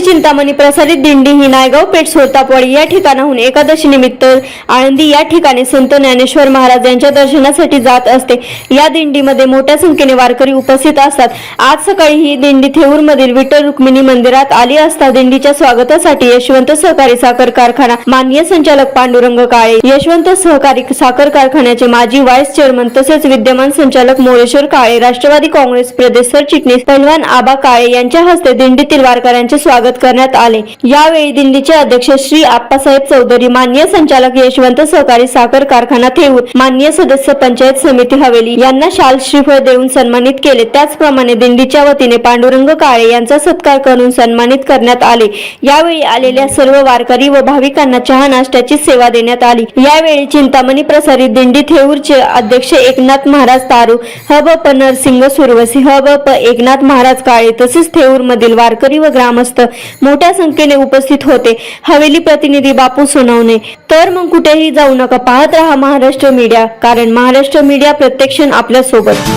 चिंतामणी प्रसारित दिंडी ही नायगाव पेठ सोतापवाडी या ठिकाणाहून एकादशी निमित्त आळंदी या ठिकाणी संत ज्ञानेश्वर महाराज यांच्या दर्शनासाठी जात असते. या दिंडीमध्ये मोठ्या संख्येने वारकरी उपस्थित असतात. आज सकाळी ही दिंडी थेऊर मधील विठ्ठल रुक्मिणी मंदिरात आली असता दिंडीच्या स्वागतासाठी यशवंत सहकारी साखर कारखाना माननीय संचालक पांडुरंग काळे यशवंत सहकारी साखर कारखान्याचे माजी व्हाईस चेअरमन तसेच विद्यमान संचालक मोरेश्वर काळे राष्ट्रवादी काँग्रेस प्रदेश सरचिटणीस पहलवान आबा काळे यांच्या हस्ते दिंडीतील वारकऱ्यांचे स्वागत स्वागत करण्यात आले. यावेळी दिंडीचे अध्यक्ष श्री आप्पासाहेब चौधरी मान्य संचालक यशवंत सहकारी साखर कारखाना ठेवून मान्य सदस्य पंचायत समिती हवेली यांना शाल श्रीफळ देऊन सन्मानित केले. त्याचप्रमाणे दिंडीच्या वतीने पांडुरंग काळे यांचा सत्कार करून सन्मानित करण्यात आले. यावेळी आलेल्या सर्व वारकरी व भाविकांना चहा नाश्त्याची सेवा देण्यात आली. यावेळी चिंतामणी प्रसारित दिंडी थेऊरचे अध्यक्ष एकनाथ महाराज तारू ह ब प नरसिंग सुरवसी ह ब प एकनाथ महाराज काळे तसेच थेऊर मधील वारकरी व ग्रामस्थ मोठ्या संख्येने उपस्थित होते. हवेली प्रतिनिधी बापू सोनवणे. तर मग कुठेही जाऊ नका. पाहत राहा महाराष्ट्र मीडिया. कारण महाराष्ट्र मीडिया प्रत्यक्षण आपल्यासोबत